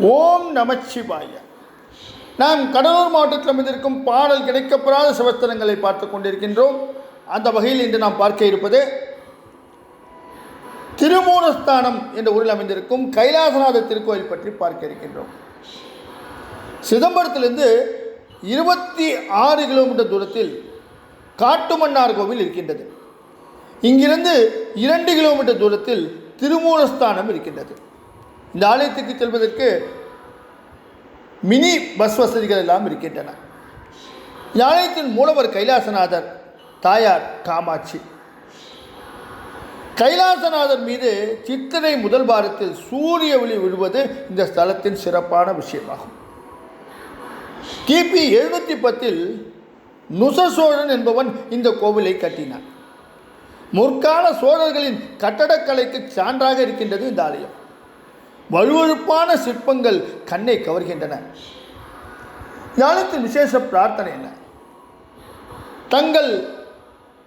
ஓம் நமச்சிவாய நாம் கடலூர் மாவட்டத்தில் அமைந்திருக்கும் பாடல் கிடைக்கப்பெறாத சிவஸ்தலங்களை பார்த்து கொண்டிருக்கின்றோம். அந்த வகையில் இன்று நாம் பார்க்க இருப்பது திருமூலஸ்தானம் என்ற ஊரில் அமைந்திருக்கும் கைலாசநாத திருக்கோயில் பற்றி பார்க்க இருக்கின்றோம். சிதம்பரத்திலிருந்து இருபத்தி ஆறு கிலோமீட்டர் தூரத்தில் காட்டுமன்னார் கோவில் இருக்கின்றது. இங்கிருந்து இரண்டு கிலோமீட்டர் தூரத்தில் திருமூலஸ்தானம் இருக்கின்றது. இந்த ஆலயத்துக்கு செல்வதற்கு மினி பஸ் வசதிகள் எல்லாம் இருக்கின்றன. இந்த ஆலயத்தின் மூலவர் கைலாசநாதர் தாயார் காமாட்சி. கைலாசநாதர் மீது சித்திரை முதல் வாரத்தில் சூரிய ஒளி விழுவது இந்த ஸ்தலத்தின் சிறப்பான விஷயமாகும். கிபி எழுநூற்றி பத்தில் நுசசோழன் என்பவன் இந்த கோவிலை கட்டினான். முற்கால சோழர்களின் கட்டடக்கலைக்கு சான்றாக இருக்கின்றது இந்த ஆலயம். வலுவழுப்பான சிற்பங்கள் கண்ணை கவர்கின்றன. ஞானத்தின் விசேஷ பிரார்த்தனை என்ன? தங்கள்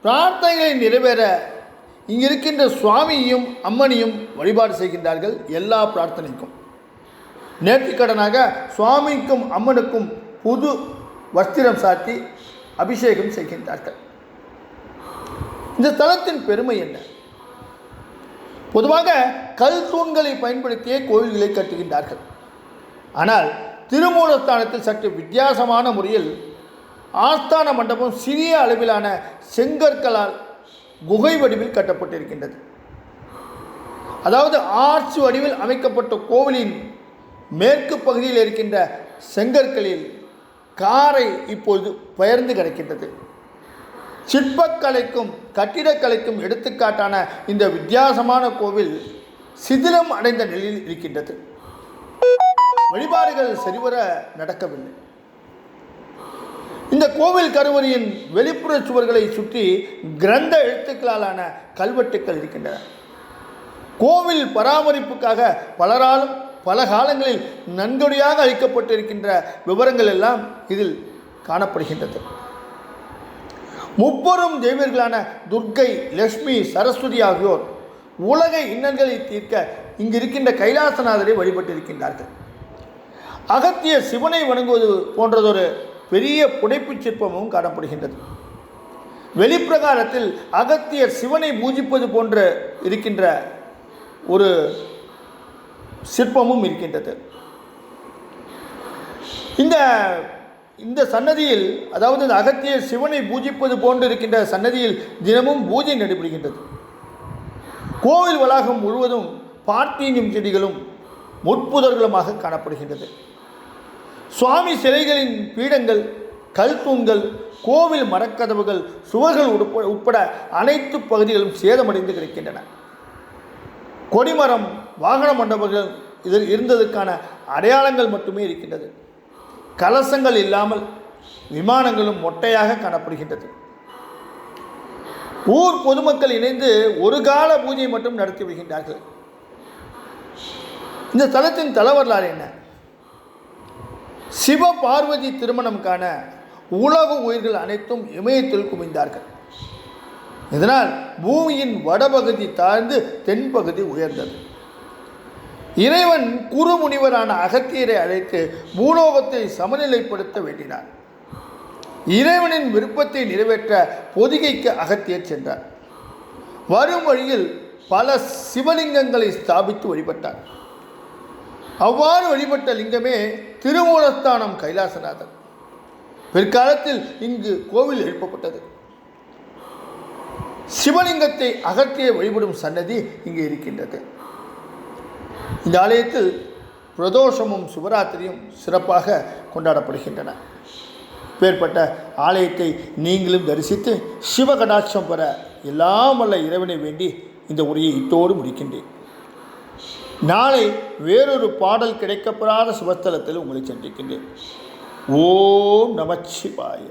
பிரார்த்தனைகளை நிறைவேற இங்கிருக்கின்ற இருக்கின்ற சுவாமியையும் அம்மனையும் வழிபாடு செய்கின்றார்கள் எல்லா பிரார்த்தனைக்கும். நேர்த்திக்கடனாக சுவாமிக்கும் அம்மனுக்கும் புது வஸ்திரம் சாத்தி அபிஷேகம் செய்கின்றார்கள். இந்த தலத்தின் பெருமை என்ன? பொதுவாக கல் தூண்களை பயன்படுத்தியே கோயில்களை கட்டுகின்றார்கள். ஆனால் திருமூலஸ்தானத்தில் சற்று வித்தியாசமான முறையில் ஆஸ்தான மண்டபம் சிறிய அளவிலான செங்கற்களால் குகை வடிவில் கட்டப்பட்டிருக்கின்றது. அதாவது ஆர்ச் வடிவில் அமைக்கப்பட்ட கோவிலின் மேற்கு பகுதியில் இருக்கின்ற செங்கற்களில் காரை இப்பொழுது பெயர்ந்து கிடக்கின்றது. சிற்பக்கலைக்கும் கட்டிடக்கலைக்கும் எடுத்துக்காட்டான இந்த வித்தியாசமான கோவில் சிதிலம் அடைந்த நிலையில் இருக்கின்றது. வழிபாடுகள் சரிவர நடக்கவில்லை. இந்த கோவில் கருவறையின் வெளிப்புற சுவர்களை சுற்றி கிரந்த எழுத்துக்களாலான கல்வெட்டுக்கள் இருக்கின்றன. கோவில் பராமரிப்புக்காக பலராலும் பல காலங்களில் நன்கொடையாக அளிக்கப்பட்டிருக்கின்ற விவரங்கள் எல்லாம் இதில் காணப்படுகின்றது. முப்பெரும் தெய்வர்களான துர்க்கை லக்ஷ்மி சரஸ்வதி ஆகியோர் உலக இன்னல்களை தீர்க்க இங்கு இருக்கின்ற கைலாசநாதரை வழிபட்டிருக்கின்றார்கள். அகத்திய சிவனை வணங்குவது போன்றதொரு பெரிய புடைப்புச் சிற்பமும் காணப்படுகின்றது. வெளிப்பிரகாரத்தில் அகத்தியர் சிவனை பூஜிப்பது போன்ற இருக்கின்ற ஒரு சிற்பமும் இருக்கின்றது. இந்த இந்த சன்னதியில் அதாவது இந்த அகத்தியர் சிவனை பூஜிப்பது போன்று இருக்கின்ற சன்னதியில் தினமும் பூஜை நடைபெறுகின்றது. கோவில் வளாகம் முழுவதும் பார்த்தீனியம் செடிகளும் முற்புதர்களுமாக காணப்படுகின்றது. சுவாமி சிலைகளின் பீடங்கள் கல் தூண்கள் கோவில் மரக்கதவுகள் சுவர்கள் உட்பட உட்பட அனைத்து பகுதிகளும் சேதமடைந்து கிடக்கின்றன. கொடிமரம் வாகன மண்டபங்கள் இதில் இருந்ததற்கான அடையாளங்கள் மட்டுமே இருக்கின்றது. கலசங்கள் இல்லாமல் விமானங்களும் மொட்டையாக காணப்படுகின்றது. ஊர் பொதுமக்கள் இணைந்து ஒரு கால பூஜை மட்டும் நடத்தி வருகின்றார்கள். இந்த தலத்தின் தலைவரலாறு என்ன? சிவ பார்வதி திருமணம் காண உலக உயிர்கள் அனைத்தும் இமயத்தில் குவிந்தார்கள். இதனால் பூமியின் வடபகுதி தாழ்ந்து தென்பகுதி உயர்ந்தது. இறைவன் குறுமுனிவரான அகத்தியரை அழைத்து பூலோகத்தை சமநிலைப்படுத்த வேண்டினார். இறைவனின் விருப்பத்தை நிறைவேற்ற பொதிகைக்கு அகத்தியர் சென்றார். வரும் வழியில் பல சிவலிங்கங்களை ஸ்தாபித்து வழிபட்டார். அவ்வாறு வழிபட்ட லிங்கமே திருமூலஸ்தானம் கைலாசநாதன் பிற்காலத்தில் இங்கு கோவில் எழுப்பப்பட்டது. சிவலிங்கத்தை அகற்றிய வழிபடும் சன்னதி இங்கு இருக்கின்றது. இந்த ஆலயத்தில் பிரதோஷமும் சிவராத்திரியும் சிறப்பாக கொண்டாடப்படுகின்றன. பேர்பட்ட ஆலயத்தை நீங்களும் தரிசித்து சிவகடாட்சம் பெற எல்லாம் வல்ல இறைவனை வேண்டி இந்த உரையை இட்டோடு முடிக்கின்றேன். நாளை வேறொரு பாடல் கிடைக்கப்பெறாத சிவஸ்தலத்தில் உங்களை சந்திக்கின்றேன். ஓம் நமச்சிவாய.